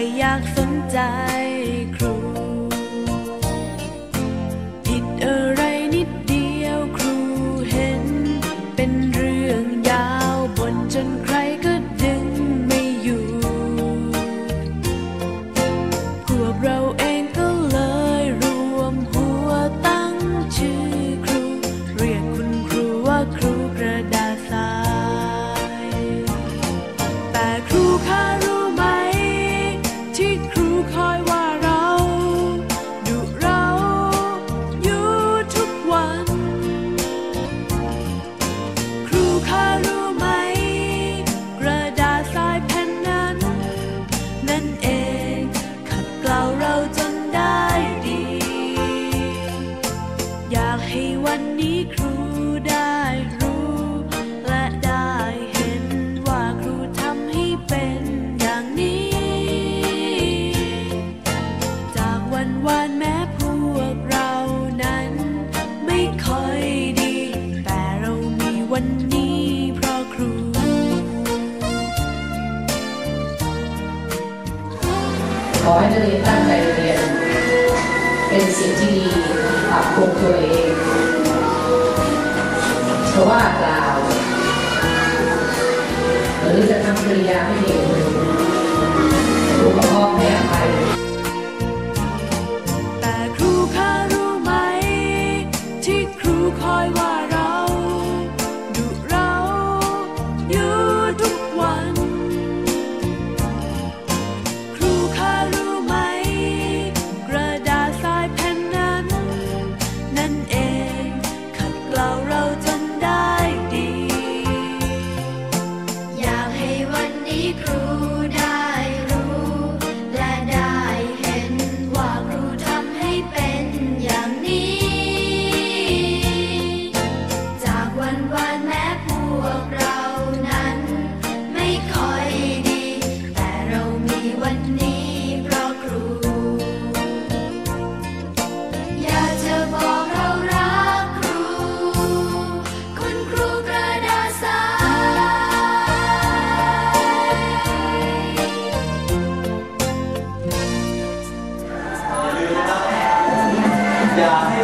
อยอยากสนใจ ให้วันนี้ครูได้รู้ และได้เห็นว่าครูทำให้เป็นอย่างนี้ จากวันวานแม้พวกเรานั้น ไม่ค่อยดี แต่เรามีวันนี้เพราะครู ขอให้นักเรียนตั้งใจเรียน เป็นสิ่งที่ดีปรับปรุงตัวเอง ริยาพี่เองหลวงพ่อให้อภัย 야